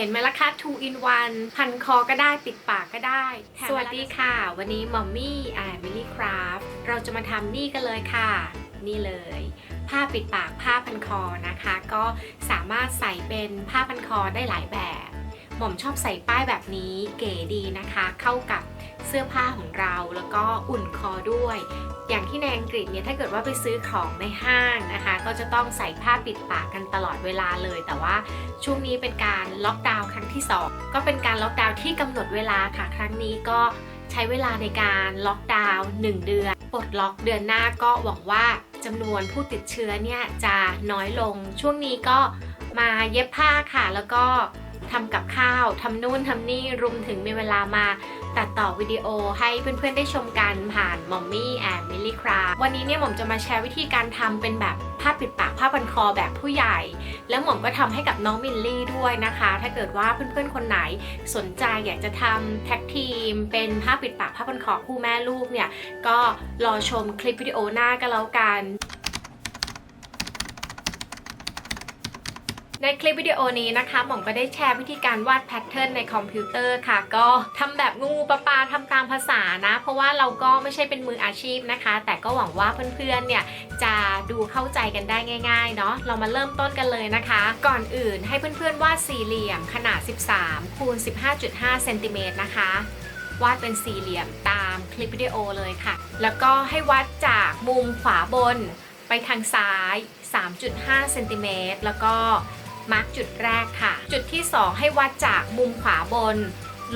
เห็นไหมล่ะคะ two in one พันคอก็ได้ปิดปากก็ได้ สวัสดีค่ะ วันนี้มอมมี่แอนมิลลี่คราฟเราจะมาทำนี่กันเลยค่ะ นี่เลย ผ้าปิดปากผ้าพันคอนะคะ ก็สามารถใส่เป็นผ้าพันคอได้หลายแบบ หม่อมชอบใส่ป้ายแบบนี้เก๋ดีนะคะ เข้ากับ เสื้อผ้าของเราแล้วก็อุ่นคอด้วย อย่างที่ในอังกฤษเนี่ยถ้าเกิดว่าไปซื้อของในห้างนะคะ ก็จะต้องใส่ผ้าปิดปากกันตลอดเวลาเลย แต่ว่าช่วงนี้เป็นการล็อกดาวน์ครั้งที่ 2 ก็เป็นการล็อกดาวน์ที่กำหนดเวลาค่ะ ครั้งนี้ก็ใช้เวลาในการล็อกดาวน์1เดือนปลดล็อกเดือนหน้าก็หวังว่าจำนวนผู้ติดเชื้อเนี่ยจะน้อยลง ช่วงนี้ก็มาเย็บผ้าค่ะ แล้วก็ทำกับข้าวทำนู่นทำนี่รวมถึงมีเวลามา ตัดต่อวิดีโอให้เพื่อนๆได้ชมกันผ่านมอมมี่แอนมิลลี่คราวันนี้เนี่ยหม่อมจะมาแชร์วิธีการทำเป็นแบบผ้าปิดปากผ้าพันคอแบบผู้ใหญ่ แล้วหม่อมก็ทำให้กับน้องมิลลี่ด้วยนะคะ ถ้าเกิดว่าเพื่อนๆคนไหนสนใจอยากจะทำแท็กทีม เป็นผ้าปิดปากผ้าพันคอคู่แม่ลูกเนี่ยก็รอชมคลิปวิดีโอหน้าก็แล้วกัน ในคลิปวิดีโอนี้นะคะหม่อมก็ได้แชร์วิธีการวาดแพทเทิร์นในคอมพิวเตอร์ค่ะ ก็ทำแบบงูปลาปลาทำตามภาษานะ เพราะว่าเราก็ไม่ใช่เป็นมืออาชีพนะคะ แต่ก็หวังว่าเพื่อนๆเนี่ยจะดูเข้าใจกันได้ง่ายๆเนาะเรามาเริ่มต้นกันเลยนะคะ ก่อนอื่นให้เพื่อนๆวาดสี่เหลี่ยมขนาด 13คูณ15.5เซนติเมตรนะคะวาดเป็นสี่เหลี่ยมตามคลิปวิดีโอเลยค่ะ แล้วก็ให้วัดจากมุมขวาบนไปทางซ้าย 3.5เซนติเมตรแล้วก็ มาร์กจุดแรกค่ะ จุดที่ 2 ให้วัดจากมุมขวาบน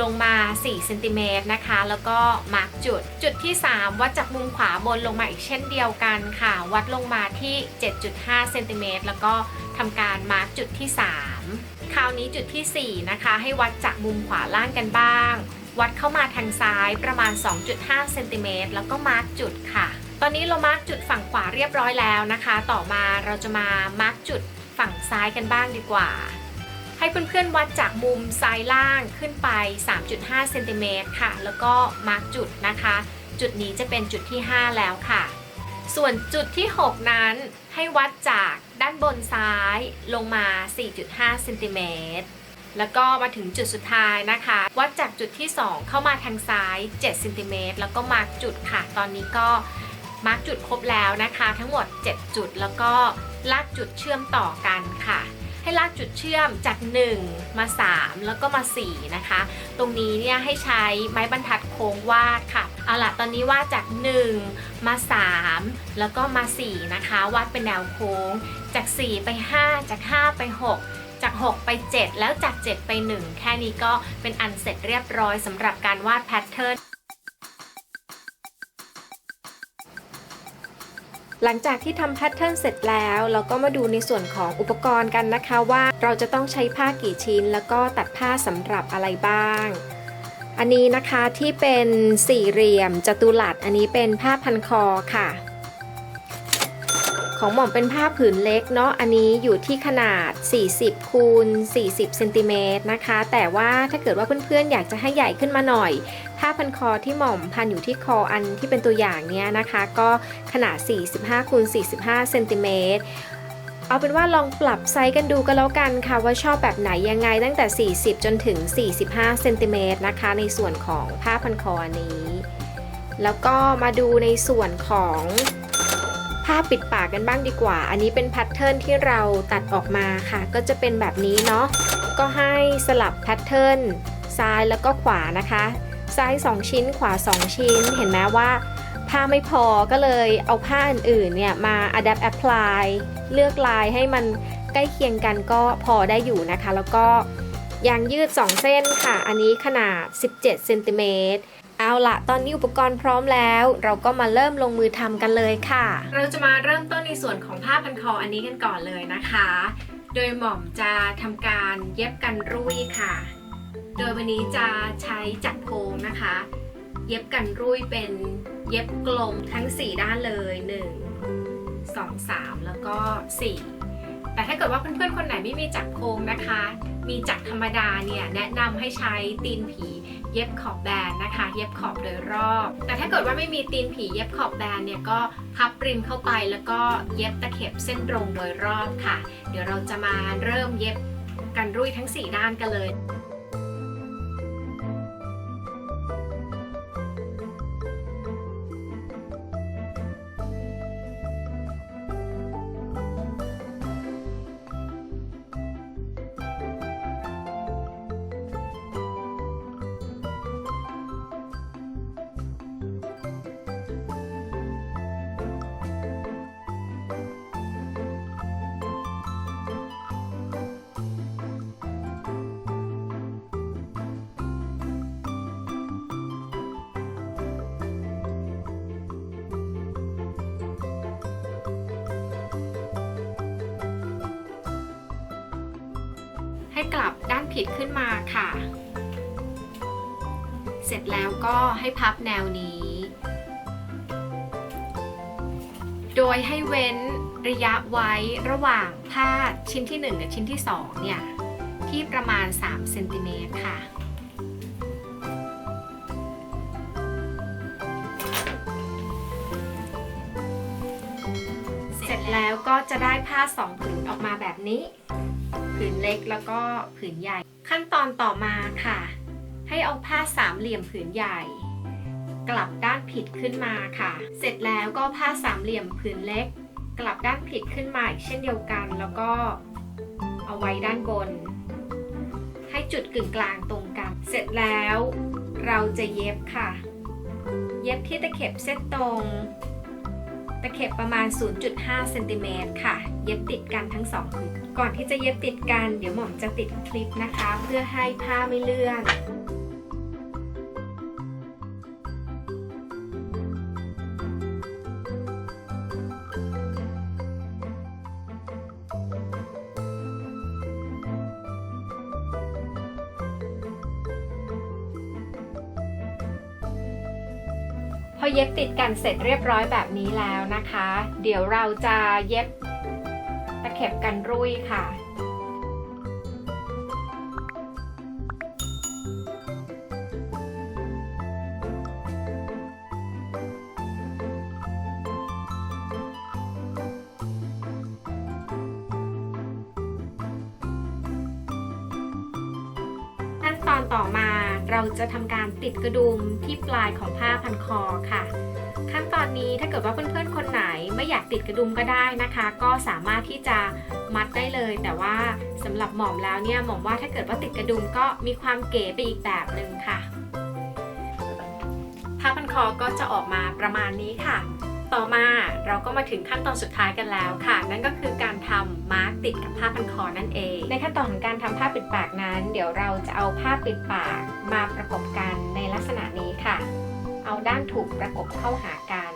ลงมา4เซนติเมตรนะคะ แล้วก็มาร์กจุด จุดที่ 3 วัดจากมุมขวาบนลงมาอีกเช่นเดียวกันค่ะ วัดลงมาที่ 7.5เซนติเมตรแล้วก็ทำการมาร์กจุดที่ 3 คราวนี้จุดทีสี่4 นะคะ ให้วัดจากมุมขวาล่างกันบ้าง วัดเข้ามาทางซ้ายประมาณ 2.5เซนติเมตรแล้วก็มาร์กจุดค่ะ ตอนนี้เรามาร์กจุดฝั่งขวาเรียบร้อยแล้วนะคะ ต่อมาเราจะมามาร์กจุด ฝั่งซ้ายกันบ้างดีกว่า ให้เพื่อนๆวัดจากมุมซ้ายล่างขึ้นไป 3.5เซนติเมตรค่ะ แล้วก็มาร์กจุดนะคะ จุดนี้จะเป็นจุดที่ 5 แล้วค่ะ ส่วนจุดที่ 6 นั้นให้วัดจากด้านบนซ้ายลงมา 4.5เซนติเมตรแล้วก็มาถึงจุดสุดท้ายนะคะ วัดจากจุดที่ 2 เข้ามาทางซ้าย7เซนติเมตรแล้วก็มาร์กจุดค่ะ ตอนนี้ก็ มาร์กจุดครบแล้วนะคะ ทั้งหมด 7 จุดแล้วก็ลากจุดเชื่อมต่อกันค่ะ ให้ลากจุดเชื่อมจาก 1 มา 3 แล้วก็มา 4 นะคะ ตรงนี้เนี่ยให้ใช้ไม้บรรทัดโค้งวาดค่ะ เอาละตอนนี้วาดจาก 1 มา 3 แล้วก็มา 4 นะคะ วาดเป็นแนวโค้ง จาก 4 ไป 5 จาก 5 ไป 6จาก 6 ไป 7 แล้วจาก 7 ไป 1 แค่นี้ก็เป็นอันเสร็จเรียบร้อยสำหรับการวาดแพทเทิร์น หลังจากที่ทำแพทเทิร์นเสร็จแล้ว เราก็มาดูในส่วนของอุปกรณ์กันนะคะว่าเราจะต้องใช้ผ้ากี่ชิ้น แล้วก็ตัดผ้าสำหรับอะไรบ้าง อันนี้นะคะที่เป็นสี่เหลี่ยมจัตุรัสอันนี้เป็นผ้าพันคอค่ะ ของหม่อมเป็นผ้าผืนเล็กเนาะอันนี้อยู่ที่ขนาด 40คูณ40เซนติเมตรนะคะ แต่ว่าถ้าเกิดว่าเพื่อนๆ อยากจะให้ใหญ่ขึ้นมาหน่อยผ้าพันคอที่หม่อมพันอยู่ที่คออันที่เป็นตัวอย่างเนี้ยนะคะ ก็ขนาด 45คูณ45เซนติเมตรเอาเป็นว่าลองปรับไซส์กันดูก็แล้วกันค่ะ ว่าชอบแบบไหนยังไงตั้งแต่ 40 จนถึง 45เซนติเมตรนะคะ ในส่วนของผ้าพันคอนี้ แล้วก็มาดูในส่วนของ ผ้าปิดปากกันบ้างดีกว่า อันนี้เป็นแพทเทิร์นที่เราตัดออกมาค่ะ ก็จะเป็นแบบนี้เนาะ ก็ให้สลับแพทเทิร์นซ้ายแล้วก็ขวานะคะ ซ้าย 2 ชิ้นขวา 2 ชิ้น เห็นไหมว่าผ้าไม่พอก็เลยเอาผ้าอื่นๆเนี่ยมา adapt apply เลือกลายให้มันใกล้เคียงกันก็พอได้อยู่นะคะ แล้วก็ยางยืด 2 เส้นค่ะ อันนี้ขนาด 17เซนติเมตร เอาละตอนนี้อุปกรณ์พร้อมแล้ว เราก็มาเริ่มลงมือทำกันเลยค่ะ เราจะมาเริ่มต้นในส่วนของผ้าพันคออันนี้กันก่อนเลยนะคะ โดยหม่อมจะทำการเย็บกันรุ่ยค่ะ โดยวันนี้จะใช้จักรโพงนะคะ เย็บกันรุ่ยเป็นเย็บกลมทั้ง 4 ด้านเลย 1 2 3 แล้วก็ 4 แต่ถ้าเกิดว่าเพื่อนๆคนไหนไม่มีจักรโพงนะคะ มีจักรธรรมดาเนี่ยแนะนำให้ใช้ตีนผี เย็บขอบแบนนะคะ เย็บขอบโดยรอบ แต่ถ้าเกิดว่าไม่มีตีนผีเย็บขอบแบนเนี่ยก็พับปริมเข้าไปแล้วก็เย็บตะเข็บเส้นตรงโดยรอบค่ะ เดี๋ยวเราจะมาเริ่มเย็บกันรุ่ยทั้ง 4 ด้านกันเลย ให้กลับด้านผิดขึ้นมาค่ะ เสร็จแล้วก็ให้พับแนวนี้ โดยให้เว้นระยะไว้ระหว่างผ้าชิ้นที่ 1 กับชิ้นที่ 2 เนี่ย ที่ประมาณ 3 เซนติเมตรค่ะเสร็จแล้วก็จะได้ผ้าสองผืนออกมาแบบนี้ ผืนเล็กแล้วก็ผืนใหญ่ ขั้นตอนต่อมาค่ะ ให้เอาผ้าสามเหลี่ยมผืนใหญ่ กลับด้านผิดขึ้นมาค่ะ เสร็จแล้วก็ผ้าสามเหลี่ยมผืนเล็ก กลับด้านผิดขึ้นมาอีกเช่นเดียวกัน แล้วก็เอาไว้ด้านบน ให้จุดกึ่งกลางตรงกัน เสร็จแล้วเราจะเย็บค่ะ เย็บที่ตะเข็บเส้นตรง ตะเข็บประมาณ 0.5เซนติเมตรค่ะ เย็บติดกันทั้งสองก่อนที่จะเย็บติดกัน เดี๋ยวหม่อมจะติดคลิปนะคะ เพื่อให้ผ้าไม่เลื่อน อเย็บติดกันเสร็จเรียบร้อยแบบนี้แล้วนะคะ เดี๋ยวเราจะเย็บตะเข็บกันรุ่ยค่ะ เราจะทำการติดกระดุมที่ปลายของผ้าพันคอค่ะ ขั้นตอนนี้ถ้าเกิดว่าเพื่อนๆคนไหนไม่อยากติดกระดุมก็ได้นะคะ ก็สามารถที่จะมัดได้เลย แต่ว่าสำหรับหม่อมแล้วเนี่ยหม่อมว่าถ้าเกิดว่าติดกระดุมก็มีความเก๋ไปอีกแบบหนึ่งค่ะ ผ้าพันคอก็จะออกมาประมาณนี้ค่ะ ต่อมาเราก็มาถึงขั้นตอนสุดท้ายกันแล้วค่ะ นั่นก็คือการทำมาร์กติดกับผ้าพันคอนั่นเอง ในขั้นตอนของการทำผ้าปิดปากนั้น เดี๋ยวเราจะเอาผ้าปิดปากมาประกบกันในลักษณะนี้ค่ะ เอาด้านถูกประกบเข้าหากัน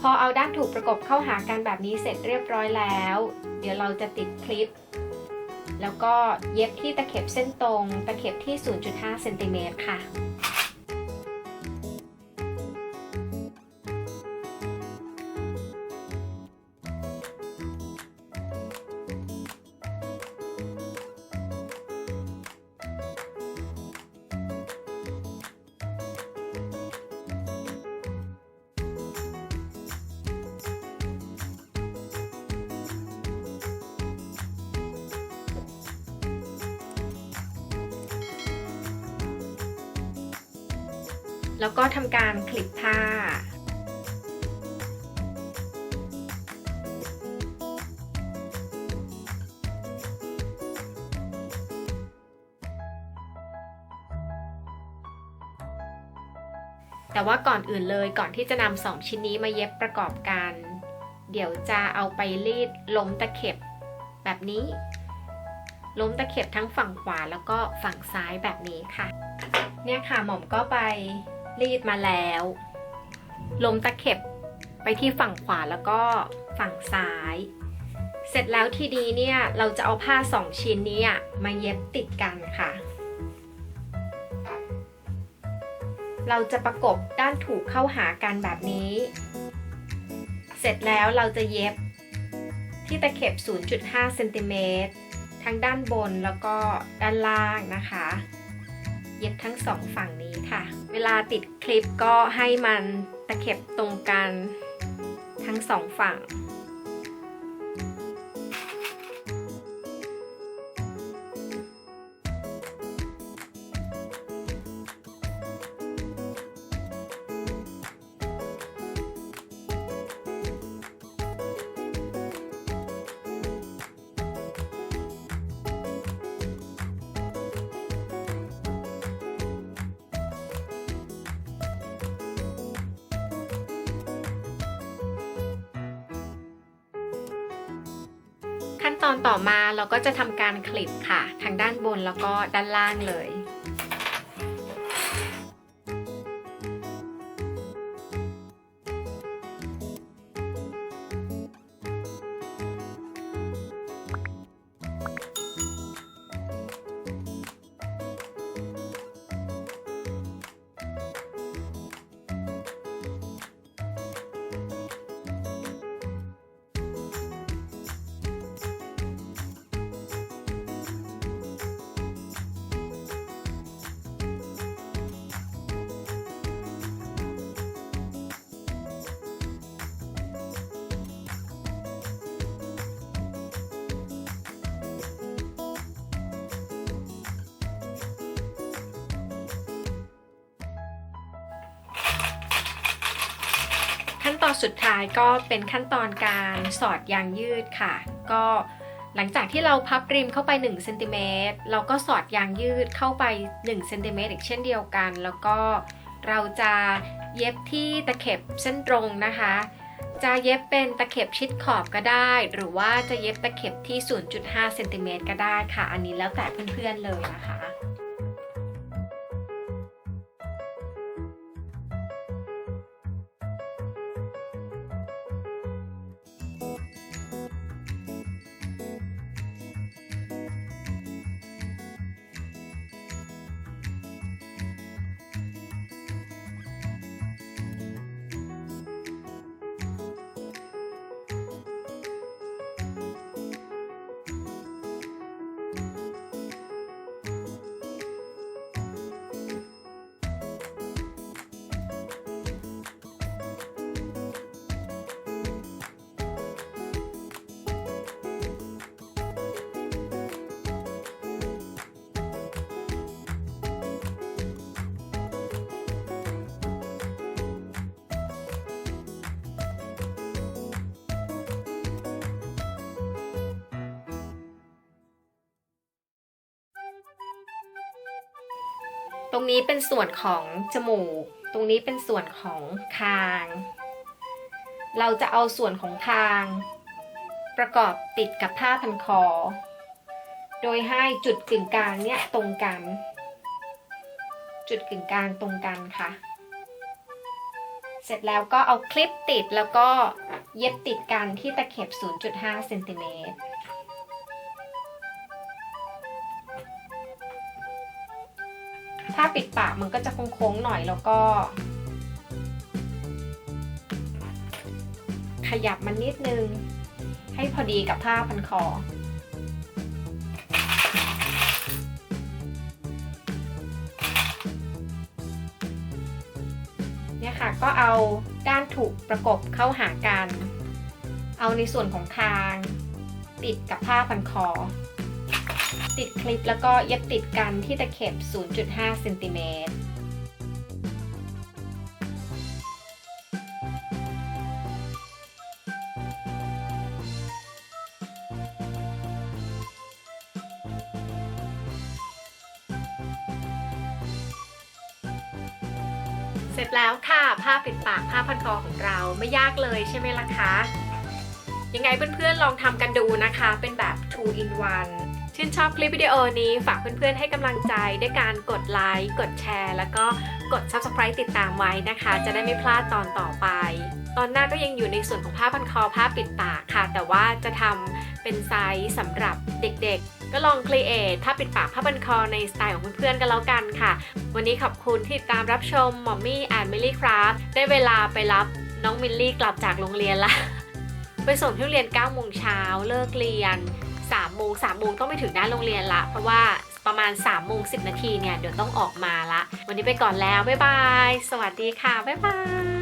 พอเอาด้านถูกประกบเข้าหากันแบบนี้เสร็จเรียบร้อยแล้ว เดี๋ยวเราจะติดคลิป แล้วก็เย็บที่ตะเข็บเส้นตรง ตะเข็บที่ 0.5เซนติเมตรค่ะ แล้วก็ทำการคลิปผ้าแต่ว่าก่อนอื่นเลยก่อนที่จะนำสองชิ้นนี้มาเย็บประกอบกัน เดี๋ยวจะเอาไปรีดล้มตะเข็บแบบนี้ ล้มตะเข็บทั้งฝั่งขวาแล้วก็ฝั่งซ้ายแบบนี้ค่ะ เนี่ยค่ะหม่อมก็ไป รีดมาแล้ว ลมตะเข็บไปที่ฝั่งขวาแล้วก็ฝั่งซ้าย เสร็จแล้วทีนี้เนี่ยเราจะเอาผ้าสองชิ้นนี้อะมาเย็บติดกันค่ะ เราจะประกบด้านถูกเข้าหากันแบบนี้ เสร็จแล้วเราจะเย็บที่ตะเข็บ 0.5เซนติเมตรทั้งด้านบนแล้วก็ด้านล่างนะคะ เย็บทั้งสองฝั่งนี้ ลาติดคลิปก็ให้มันตะเข็บตรงกันทั้งสองฝั่ง ขั้นตอนต่อมาเราก็จะทำการคลิปค่ะ ทางด้านบนแล้วก็ด้านล่างเลย ตอนสุดท้ายก็เป็นขั้นตอนการสอดยางยืดค่ะ ก็หลังจากที่เราพับริมเข้าไป1เซนติเมตรเราก็สอดยางยืดเข้าไป1เซนติเมตรอีกเช่นเดียวกัน แล้วก็เราจะเย็บที่ตะเข็บเส้นตรงนะคะ จะเย็บเป็นตะเข็บชิดขอบก็ได้ หรือว่าจะเย็บตะเข็บที่ 0.5เซนติเมตรก็ได้ค่ะ อันนี้แล้วแต่เพื่อนๆเลยนะคะ ตรงนี้เป็นส่วนของจมูก ตรงนี้เป็นส่วนของคาง เราจะเอาส่วนของคาง ประกอบติดกับผ้าพันคอ โดยให้จุดกึ่งกลางเนี่ยตรงกัน จุดกึ่งกลางตรงกันค่ะ เสร็จแล้วก็เอาคลิปติดแล้วก็เย็บติดกันที่ตะเข็บ 0.5เซนติเมตร ถ้าปิดปากมันก็จะโค้งๆหน่อยแล้วก็ ขยับมันนิดนึง ให้พอดีกับผ้าพันคอ เนี่ยค่ะก็เอาด้านถูกประกบเข้าหากัน เอาในส่วนของคาง ติดกับผ้าพันคอ ติดคลิปแล้วก็เย็บติดกันที่ตะเข็บ 0.5เซนติเมตรเสร็จแล้วค่ะผ้าปิดปากผ้าพันคอของเราไม่ยากเลยใช่ไหมล่ะคะ ยังไงเพื่อนๆลองทำกันดูนะคะ เป็นแบบ 2 in 1 ชื่นชอบคลิปวิดีโอนี้ฝากเพื่อนๆให้กำลังใจด้วยการกดไลค์ กดแชร์ แล้วก็กด Subscribe ติดตามไว้นะคะ จะได้ไม่พลาดตอนต่อไป ตอนหน้าก็ยังอยู่ในส่วนของผ้าพันคอผ้าปิดปากค่ะ แต่ว่าจะทำเป็นไซส์สำหรับเด็กๆ ก็ลองครีเอทผ้าปิดปากผ้าพันคอในสไตล์ของเพื่อนๆกันแล้วกันค่ะ วันนี้ขอบคุณที่ติดตามรับชมหมอมมี่แอนมิลลี่ครับได้เวลาไปรับน้องมิลลี่กลับจากโรงเรียนละไปส่งที่โรงเรียน9โมงเช้าเลิกเรียน 3โมง3โมงต้องไปถึงหน้าโรงเรียนละ เพราะว่าประมาณ3โมง10นาทีเนี่ย เดี๋ยวต้องออกมาละ วันนี้ไปก่อนแล้ว บ๊ายบาย สวัสดีค่ะ บ๊ายบาย